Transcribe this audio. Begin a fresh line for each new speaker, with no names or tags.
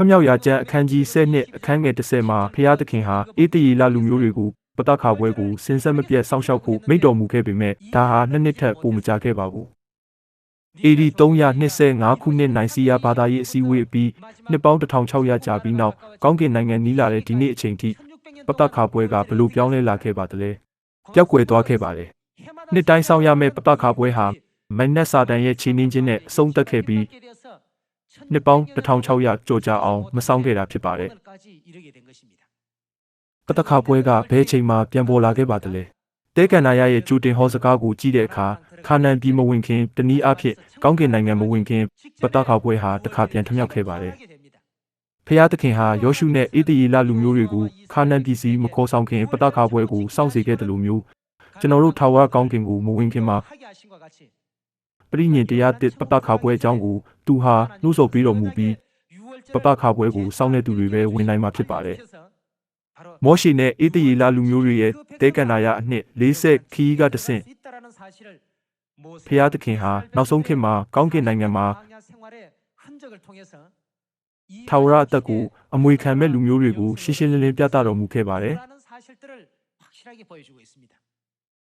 ဖမြောက်ရာကျမ်းအခန်းကြီး10နှစ်အခန်းငယ်30မှာဖျားသခင်ဟာအေးတရီလာလူမျိုးတွေကိုပတခါပွဲကိုစင်ဆက်မပြတ်စောင့်ရှောက်ဖို့မိန့်တော်မူခဲ့ပေမဲ့ဒါဟာနှစ်နှစ်ထက်ပိုမကြခဲ့ပါဘူး။ AD 325ခုနှစ်နိုင်စီယာဘာသာရေးအစည်းအဝေးအပြီးနှစ်ပေါင်း1600ကြာပြီးနောက်ကောင်းကင်နိုင်ငံနီးလာတဲ့ဒီနေ့အချိန်ထိပတခါပွဲကဘလို့ပြောင်းလဲလာခဲ့ပါသလဲ။ပျောက်ကွယ်သွားခဲ့ပါတယ်။နှစ်တိုင်းဆောင်ရမယ့်ပတခါပွဲဟာမန်နက်စာတန်ရဲ့ခြေနှင်းခြင်းနဲ့အဆုံးသတ်ခဲ့ပြီး နှစ်ပေါင်း1600ကျော်ကြာအောင်မဆောင်ခဲ့တာဖြစ်ပါတယ်။ပတခါပွဲကဘယ်အချိန်မှပြန်ပေါ်လာခဲ့ပါသလဲ။တဲကန်နာရရဲ့ကျူတင်ဟောစကားကိုကြည့်တဲ့အခါခါနန်ပြည်မဝင်ခင်တနည်းအားဖြင့်ကောင်းကင်နိုင်ငံမဝင်ခင်ပတခါပွဲဟာတစ်ခါပြန်ထမြောက်ခဲ့ပါတယ်။ဖျားသခင်ဟာယောရှုနဲ့အေတရီလာလူမျိုးတွေကိုခါနန်ပြည်စီမခေါ်ဆောင်ခင်ပတခါပွဲကိုစောင့်စေခဲ့တယ်လို့မျိုးကျွန်တော်တို့ထာဝရကောင်းကင်ကိုမဝင်ခင်မှာပရိညင်တရားတစ်ပတခါပွဲအကြောင်းကို သူဟာနှိုးဆော်ပြီးတော်မူပြီးပပခါပွဲကိုစောင့်နေသူတွေပဲဝင်နိုင်မှာဖြစ်ပါတယ်။မောရှိနဲ့အေတရီလာလူမျိုးတွေရဲ့တဲကန်နာရအနှစ်40ခီးကတဆင့်ဖျားသခင်ဟာနောက်ဆုံးခေတ်မှာကောင်းကင်နိုင်ငံမှာထာဝရအသက်ကိုအမွေခံမဲ့လူမျိုးတွေကိုရှင်းရှင်းလင်းလင်းပြသတော်မူခဲ့ပါတယ်။